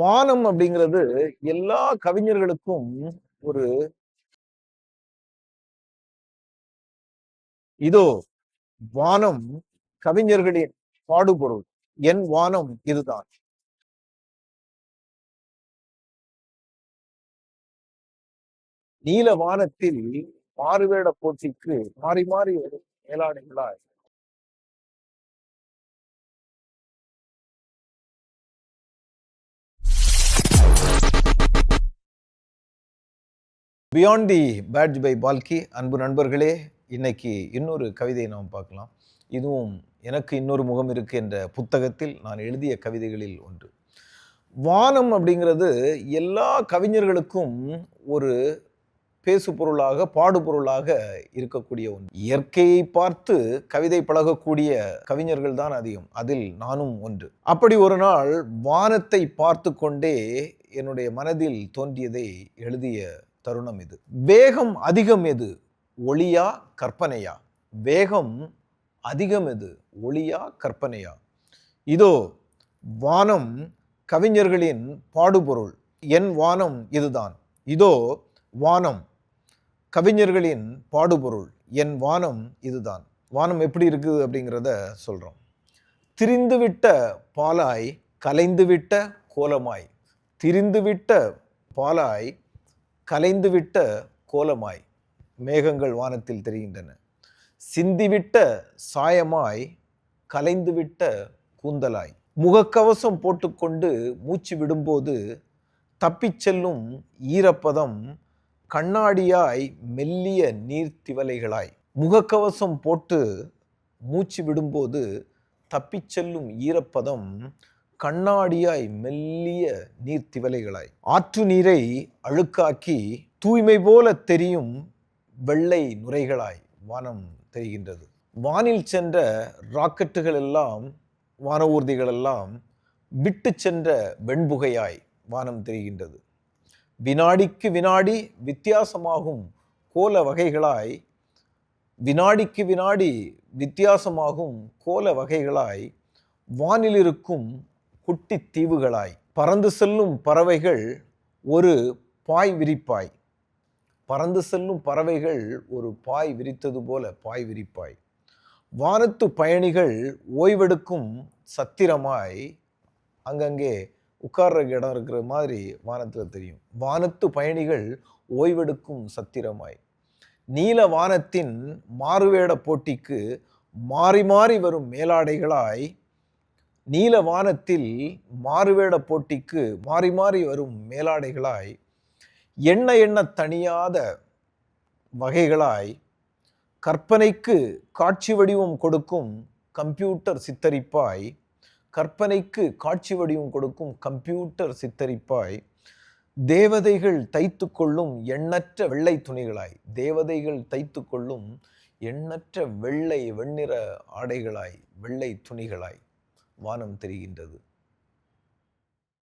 வானம் அப்படிங்கிறது எல்லா கவிஞர்களுக்கும் ஒரு இதோ வானம் கவிஞர்களின் பாடுபொருள். என் வானம் இதுதான். நீல வானத்தில் மாறுவேட போட்டிக்கு மாறி மாறி வரும் மேலாடைகளாய் beyond the badge by Balki அன்பு நண்பர்களே இன்னைக்கு இன்னொரு கவிதையை நாம் பார்க்கலாம். இதுவும் எனக்கு இன்னொரு முகம் இருக்கு என்ற புத்தகத்தில் நான் எழுதிய கவிதைகளில் ஒன்று. வானம் அப்படிங்கிறது எல்லா கவிஞர்களுக்கும் ஒரு பேசு பொருளாக பாடுபொருளாக இருக்கக்கூடிய ஒன்று. இயற்கையை பார்த்து கவிதை பழகக்கூடிய கவிஞர்கள் தான் அதிகம். அதில் நானும் ஒன்று. அப்படி ஒரு நாள் வானத்தை பார்த்து கொண்டே என்னுடைய மனதில் தோன்றியதை எழுதிய தருணம் இது. வேகம் அதிகம் எது? ஒளியா கற்பனையா? வேகம் அதிகம் எது? ஒளியா கற்பனையா? இதோ வானம் கவிஞர்களின் பாடுபொருள். என் வானம் இதுதான். இதோ வானம் கவிஞர்களின் பாடுபொருள். என் வானம் இதுதான். வானம் எப்படி இருக்குது அப்படிங்கிறத சொல்கிறோம் திரிந்துவிட்ட பாலாய் கலைந்துவிட்ட கோலமாய். திரிந்துவிட்ட பாலாய் கலைந்துவிட்ட கோலமாய் மேகங்கள் வானத்தில் தெரிகின்றன. சிந்திவிட்ட சாயமாய் கலைந்துவிட்ட கூந்தலாய். முகக்கவசம் போட்டுக்கொண்டு மூச்சு விடும்போது தப்பிச் செல்லும் ஈரப்பதம் கண்ணாடியாய் மெல்லிய நீர்த்திவலைகளாய். முகக்கவசம் போட்டு மூச்சு விடும்போது தப்பிச் செல்லும் ஈரப்பதம் கண்ணாடியாய் மெல்லிய நீர்த்திவலைகளாய். ஆற்று நீரை அழுக்காக்கி தூய்மை போல தெரியும் வெள்ளை நுரைகளாய் வானம் தெரிகின்றது. வானில் சென்ற ராக்கெட்டுகள் எல்லாம் வானஊர்திகள் எல்லாம் விட்டு சென்ற வெண்புகையாய் வானம் தெரிகின்றது. வினாடிக்கு வினாடி வித்தியாசமாகும் கோல வகைகளாய் வினாடிக்கு வினாடி வித்தியாசமாகும் கோல வகைகளாய் வானிலிருக்கும் குட்டி தீவுகளாய் பறந்து செல்லும் பறவைகள் ஒரு பாய் விரிப்பாய். பறந்து செல்லும் பறவைகள் ஒரு பாய் விரித்தது போல பாய் விரிப்பாய். வானத்து பயணிகள் ஓய்வெடுக்கும் சத்திரமாய் அங்கங்கே உட்கார்ற இடம் இருக்கிற மாதிரி வானத்தில் தெரியும். வானத்து பயணிகள் ஓய்வெடுக்கும் சத்திரமாய். நீல வானத்தின் மாறுவேட போட்டிக்கு மாறி மாறி வரும் மேலாடைகளாய் நீல வானத்தில் மாறுவேட போட்டிக்கு மாறி மாறி வரும் மேலாடைகளாய் எண்ண எண்ண தணியாத வகைகளாய் கற்பனைக்கு காட்சி வடிவம் கொடுக்கும் கம்ப்யூட்டர் சித்தரிப்பாய் கற்பனைக்கு காட்சி வடிவம் கொடுக்கும் கம்ப்யூட்டர் சித்தரிப்பாய் தேவதைகள் தைத்து கொள்ளும் எண்ணற்ற வெள்ளை துணிகளாய் தேவதைகள் தைத்து கொள்ளும் எண்ணற்ற வெள்ளை வெண்ணிற ஆடைகளாய் வெள்ளை துணிகளாய். வானம் தெரிகின்றது.